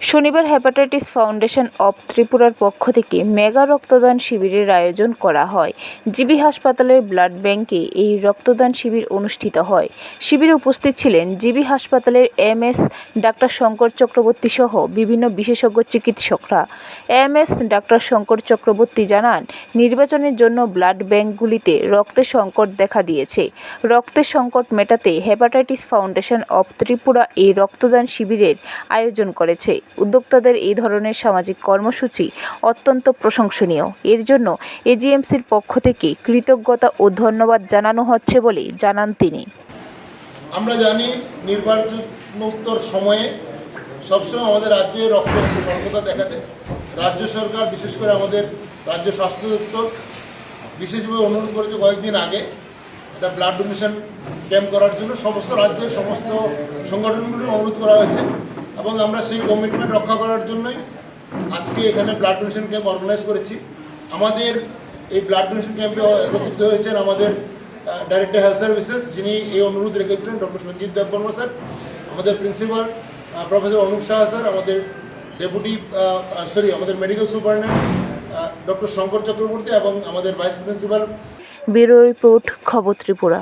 শনিবার hepatitis foundation of ত্রিপুরার পক্ষ থেকে মেগা রক্তদান শিবিরের আয়োজন করা হয়। জিবি হাসপাতালের ব্লাড ব্যাংকে এই রক্তদান শিবির অনুষ্ঠিত হয়। শিবিরে উপস্থিত ছিলেন জিবি হাসপাতালের M S doctor Shankar Chakraborty সহ বিভিন্ন বিশেষজ্ঞ চিকিৎসকরা। M S doctor Shankar Chakraborty জানান, নির্বাচনের জন্য ব্লাড ব্যাংকগুলিতে রক্তের সংকট দেখা দিয়েছে। রক্তের সংকট মেটাতে হেপাটাইটিস ফাউন্ডেশন অব ত্রিপুরা এই রক্তদান শিবিরের আয়োজন করেছে। উদ্যোক্তাদের এই ধরনের সামাজিক কর্মসূচি অত্যন্ত প্রশংসনীয়। এর জন্য এজিএমসির পক্ষ থেকে কৃতজ্ঞতা ও ধন্যবাদ জানানো হচ্ছে বলে জানান তিনি। আমরা জানি নির্বাচনোত্তর সময়ে সবসময় আমাদের রাজ্যে একটু স্বল্পতা দেখা দেয়। রাজ্য সরকার, বিশেষ করে আমাদের রাজ্য স্বাস্থ্য দপ্তর, বিশেষভাবে অনুরোধ করেছে কয়েকদিন আগে এটা ব্লাড ডোনেশন ক্যাম্প করার জন্য। সমস্ত রাজ্যের সমস্ত সংগঠনগুলো অনুরোধ করা হয়েছে। এবং আমরা সেই কমিটমেন্ট রক্ষা করার জন্যই আজকে এখানে ব্লাড ডোনেশন ক্যাম্প অর্গানাইজ করেছি। আমাদের এই ব্লাড ডোনেশন ক্যাম্পে একত্রিত হয়েছেন আমাদের ডাইরেক্টর হেলথ সার্ভিসেস যিনি এই অনুরোধ রেখেছিলেন ডক্টর সঞ্জীব দেববর্মা স্যার, আমাদের principal professor Anup Shah sir, আমাদের ডেপুটি সরি আমাদের medical superintendent doctor Shankar Chakraborty এবং আমাদের ভাইস প্রিন্সিপাল ব্যুরো রিপোর্ট, খবর ত্রিপুরা।